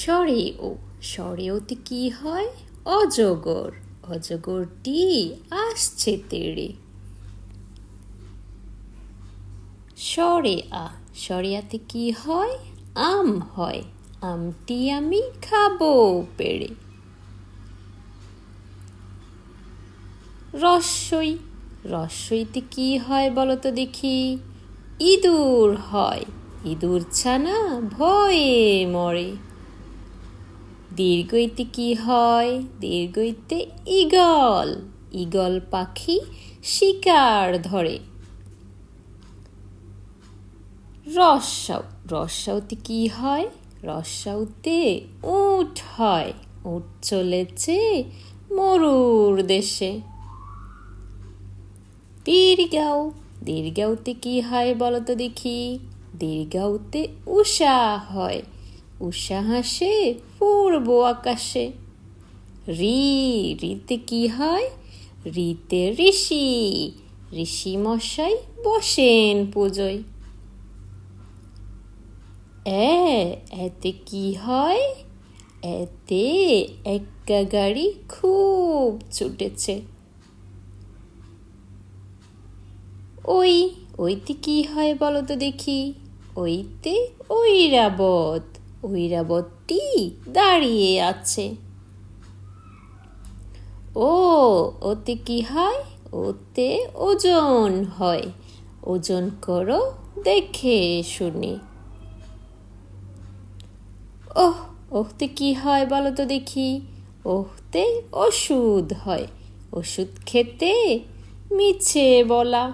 স্বরে ও স্বরে ওতে কি হয়? অজগর। অজগরটি আসছে তেড়ে। স্বরে আ। স্বরিয়াতে কি হয়? আম হয়। আমটি আমি খাব পেড়ে। রস্যই রস্যইতে কি হয় বলো তো দেখি? ইঁদুর হয়। ইঁদুর ছানা ভয়ে মরে। দীর্ঘইতে কি হয় দীর্ঘইতে ইগল ইগল পাখি শিকার ধরে। রসাও রসাউতে কি হয়? রসাউতে উঠ হয় উঠ চলেছে মরুর দেশে। দীর্ঘাও দীর্ঘাউতে কি হয় বলতো দেখি? দীর্ঘাউতে উষা হয়। উষা হাসে পূর্ব আকাশে। রি, রিতে কি হয়? রিতে ঋষি ঋষি মশাই বসেন পুজোয়। এ, এতে কি হয়? এতে একা গাড়ি খুব ছুটেছে। ওই, ওইতে কি হয় বলো তো দেখি। ওইতে ঐরাবত দাঁড়িয়ে আছে। ও, ওতে কি হয়? ওতে ওজন হয়। ওজন করো, দেখে শুনি। ওহ ওহতে কি হয় বলো তো দেখি। ওহতে ওষুধ হয়। ওষুধ খেতে মিছে বলা।